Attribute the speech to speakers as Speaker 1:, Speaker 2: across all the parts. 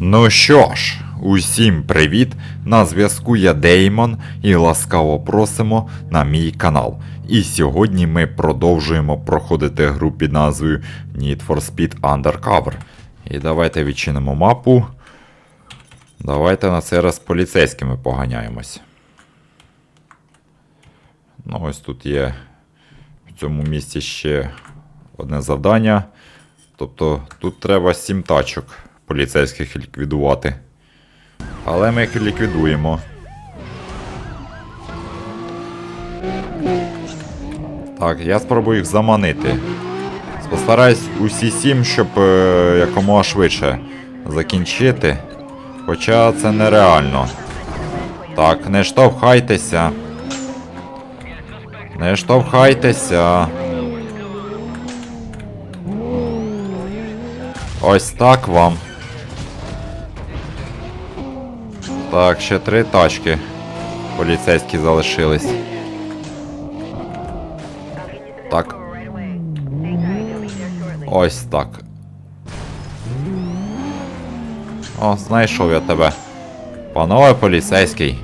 Speaker 1: Ну що ж, усім привіт! На зв'язку я Деймон і ласкаво просимо на мій канал. І сьогодні ми продовжуємо проходити гру під назвою Need for Speed Undercover. І давайте відчинимо мапу. Давайте на цей раз поліцейськими поганяємось. Ну, ось тут є в цьому місці ще одне завдання. Тобто тут треба сім тачок поліцейських ліквідувати. Але ми їх ліквідуємо. Так, я спробую їх заманити. Постараюсь усі сім, щоб е, якомога швидше закінчити. Хоча це нереально. Так, не штовхайтеся. Не штовхайтеся. Ось так вам. Так, ще три тачки поліцейські залишились. Так. Ось так. О, знайшов я тебе. Панове поліцейський.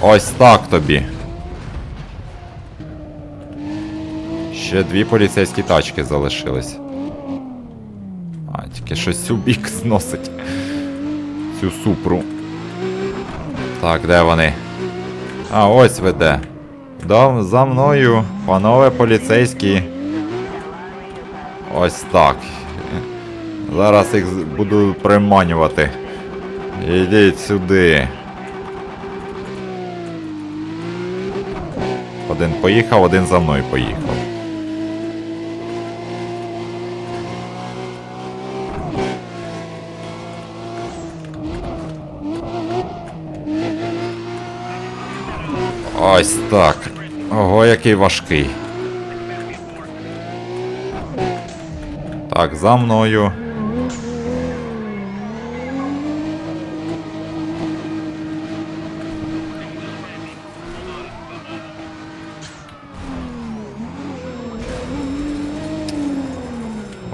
Speaker 1: Ось так тобі. Ще дві поліцейські тачки залишились. Тільки щось цю бік зносить. Цю супру. Так, де вони? А, ось ви де. Да, за мною, панове поліцейські. Ось так. Зараз їх буду приманювати. Ідіть сюди. Один поїхав, один за мною поїхав. Ось так. Ого, який важкий. Так, за мною.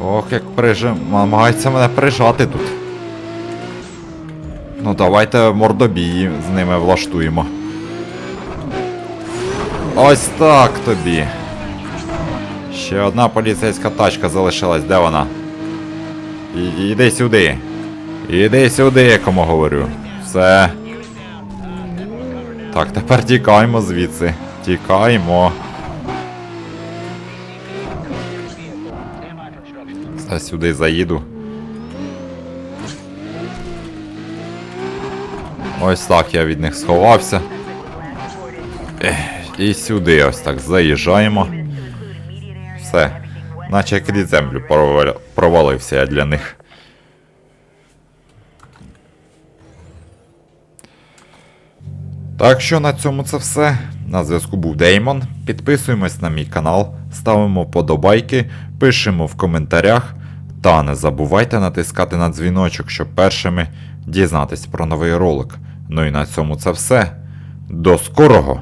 Speaker 1: Ох, як прижим... намагається мене прижати тут. Ну давайте мордобії з ними влаштуємо. Ось так тобі. Ще одна поліцейська тачка залишилась, де вона? Іди сюди. Іди сюди, я кому говорю. Все. Так, тепер тікаємо звідси. Тікаємо. Все сюди заїду. Ось так я від них сховався. Ех, і сюди ось так заїжджаємо. Все. Наче крізь землю провалився я для них. Так що на цьому це все. На зв'язку був Деймон. Підписуємось на мій канал, ставимо подобайки, пишемо в коментарях. Та не забувайте натискати на дзвіночок, щоб першими дізнатись про новий ролик. Ну і на цьому це все. До скорого!